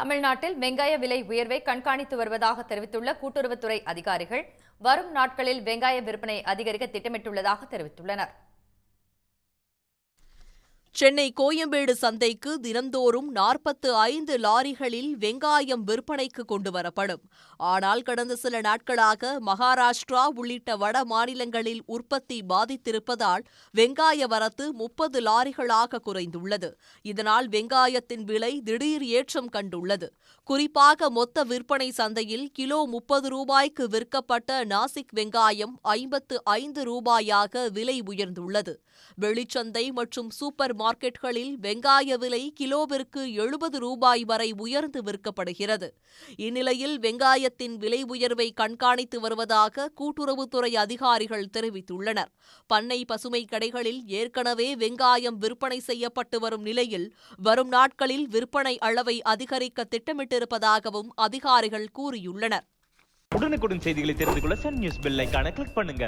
தமிழ்நாட்டில் வெங்காய விலை உயர்வை கண்காணித்து வருவதாக தெரிவித்துள்ள கூட்டுறவுத்துறை அதிகாரிகள் வரும் நாட்களில் வெங்காய விற்பனை அதிகரிக்க திட்டமிட்டுள்ளதாக தெரிவித்துள்ளனர். சென்னை கோயம்பேடு சந்தைக்கு தினந்தோறும் நாற்பத்து ஐந்து லாரிகளில் வெங்காயம் விற்பனைக்கு கொண்டு வரப்படும். ஆனால் கடந்த சில நாட்களாக மகாராஷ்டிரா உள்ளிட்ட வட மாநிலங்களில் உற்பத்தி பாதித்திருப்பதால் வெங்காய வரத்து முப்பது லாரிகளாக குறைந்துள்ளது. இதனால் வெங்காயத்தின் விலை திடீர் ஏற்றம் கண்டுள்ளது. குறிப்பாக மொத்த விற்பனை சந்தையில் கிலோ முப்பது ரூபாய்க்கு விற்கப்பட்ட நாசிக் வெங்காயம் ஐம்பத்து ஐந்து ரூபாயாக விலை உயர்ந்துள்ளது. வெளிச்சந்தை மற்றும் சூப்பர் மார்க்கெட்களில் வெங்காய விலை கிலோவிற்கு எழுபது ரூபாய் வரை உயர்ந்து விற்கப்படுகிறது. இந்நிலையில் வெங்காயத்தின் விலை உயர்வை கண்காணித்து வருவதாக கூட்டுறவுத்துறை அதிகாரிகள் தெரிவித்துள்ளனர். பண்ணை பசுமை கடைகளில் ஏற்கனவே வெங்காயம் விற்பனை செய்யப்பட்டு வரும் நிலையில் வரும் நாட்களில் விற்பனை அளவை அதிகரிக்க திட்டமிட்டிருப்பதாகவும் அதிகாரிகள் கூறியுள்ளனர். உடனுக்குடன் செய்திகளை தெரிந்து கொள்ள சன் நியூஸ் பெல்லைக்கான கிளிக் பண்ணுங்க.